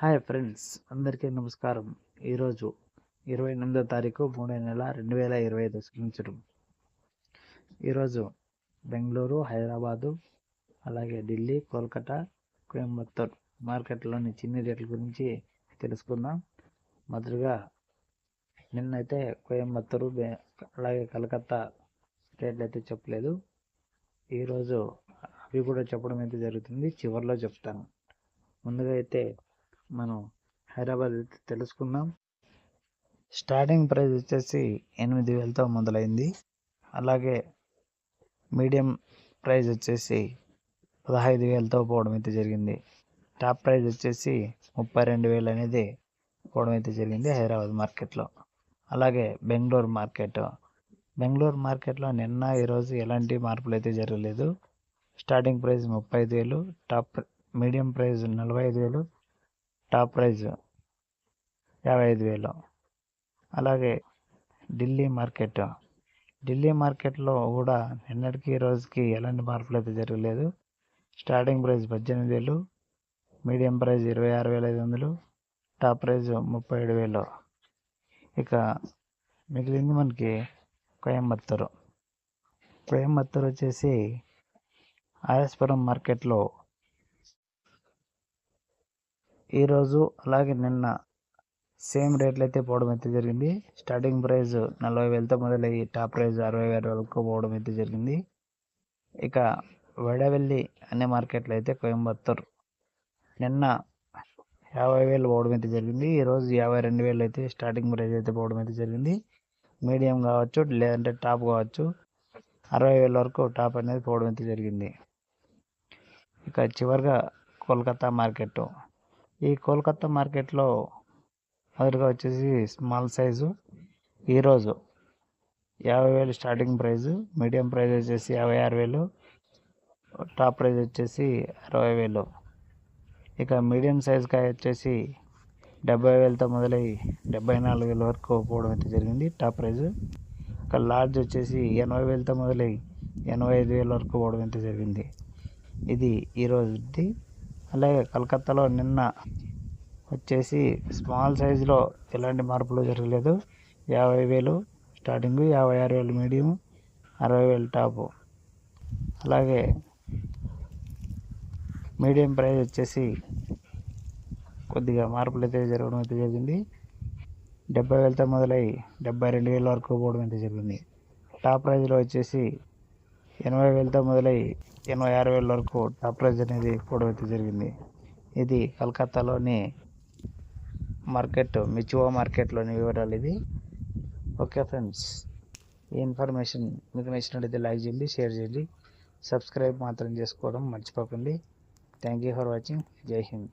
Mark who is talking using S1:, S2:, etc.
S1: Hi friends అందరికీ నమస్కారం. ఈరోజు ఇరవై ఎనిమిదో తారీఖు మూడో నెల రెండు వేల ఇరవై ఐదు సంవత్సరం ఈరోజు బెంగళూరు హైదరాబాదు అలాగే ఢిల్లీ కోల్కతా కోయంబత్తూర్ మార్కెట్లోని చిన్ని రేట్ల గురించి తెలుసుకుందాం. మొదటగా నిన్నైతే కోయంబత్తూరు అలాగే కలకత్తా రేట్లు అయితే చెప్పలేదు. ఈరోజు అవి కూడా చెప్పడం అయితే జరుగుతుంది. చివరిలో చెప్తాను. ముందుగా అయితే మనం హైదరాబాద్ తెలుసుకుందాం. స్టార్టింగ్ ప్రైస్ వచ్చేసి ఎనిమిది వేలతో మొదలైంది. అలాగే మీడియం ప్రైస్ వచ్చేసి పదహైదు వేలతో పోవడం అయితే జరిగింది. టాప్ ప్రైస్ వచ్చేసి ముప్పై రెండు వేలు అనేది పోవడం అయితే జరిగింది హైదరాబాద్ మార్కెట్లో. అలాగే బెంగళూరు మార్కెట్. బెంగళూరు మార్కెట్లో నిన్న ఈరోజు ఎలాంటి మార్పులు అయితే జరగలేదు. స్టార్టింగ్ ప్రైస్ ముప్పై ఐదు వేలు టాప్ మీడియం ప్రైస్ నలభై ఐదు వేలు టాప్ ప్రైజ్ యాభై ఐదు వేలు. అలాగే ఢిల్లీ మార్కెట్. ఢిల్లీ మార్కెట్లో కూడా నిన్నటికి రోజుకి ఎలాంటి మార్పులు అయితే జరగలేదు. స్టార్టింగ్ ప్రైస్ పద్దెనిమిది వేలు మీడియం ప్రైస్ ఇరవై ఆరు వేల ఐదు వందలు టాప్ ప్రైజ్ ముప్పై ఏడు వేలు. ఇక మిగిలింది మనకి కోయంబత్తూరు. కోయంబత్తూరు వచ్చేసి ఆర్ఎస్పురం మార్కెట్లో ఈరోజు అలాగే నిన్న సేమ్ రేట్లు అయితే పోవడం అయితే జరిగింది. స్టార్టింగ్ ప్రైస్ నలభై వేలతో మొదలయ్యి టాప్ ప్రైస్ అరవై వేల వరకు పోవడం అయితే జరిగింది. ఇక వడవెల్లి అనే మార్కెట్లో అయితే కోయంబత్తూర్ నిన్న యాభై వేలు పోవడం అయితే జరిగింది. ఈరోజు యాభై రెండు వేలు అయితే స్టార్టింగ్ ప్రైస్ అయితే పోవడం అయితే జరిగింది. మీడియం కావచ్చు లేదంటే టాప్ కావచ్చు అరవై వేల వరకు టాప్ అనేది పోవడం అయితే జరిగింది. ఇక చివరిగా కోల్కతా మార్కెట్. ఈ కోల్కత్తా మార్కెట్లో మొదటిగా వచ్చేసి స్మాల్ సైజు. ఈరోజు యాభై వేలు స్టార్టింగ్ ప్రైజు. మీడియం ప్రైజ్ వచ్చేసి యాభై ఆరు వేలు. టాప్ ప్రైజ్ వచ్చేసి అరవై వేలు. ఇక మీడియం సైజ్ కాయ వచ్చేసి డెబ్బై వేలతో మొదలై డెబ్బై నాలుగు వేల వరకు పోవడం అయితే జరిగింది టాప్ ప్రైజ్. ఇక లార్జ్ వచ్చేసి ఎనభై వేలతో మొదలై ఎనభై ఐదు వేల వరకు పోవడం అయితే జరిగింది. ఇది ఈరోజుది. అలాగే కలకత్తాలో నిన్న వచ్చేసి స్మాల్ సైజులో ఎలాంటి మార్పులు జరగలేదు. యాభై వేలు స్టార్టింగ్ యాభై ఆరు వేలు మీడియం అరవై వేలు టాపు. అలాగే మీడియం ప్రైస్ వచ్చేసి కొద్దిగా మార్పులు అయితే జరగడం అయితే జరిగింది. డెబ్బై వేలతో మొదలై డెబ్బై రెండు వేల వరకు పోవడం అయితే జరిగింది. టాప్ ప్రైజ్లో వచ్చేసి ఎనభై వేలతో మొదలై ఎనభై ఆరు వేల వరకు టాప్ ప్రైజ్ అనేది పోవడం అయితే జరిగింది. ఇది కలకత్తాలోని మార్కెట్ మిచువా మార్కెట్లోని వివరాలు ఇది. ఓకే ఫ్రెండ్స్ ఈ ఇన్ఫర్మేషన్ మీకు నచ్చినట్లయితే లైక్ చేయండి షేర్ చేయండి. సబ్స్క్రైబ్ మాత్రం చేసుకోవడం మర్చిపోకండి. Thank you for watching. Jai Hind.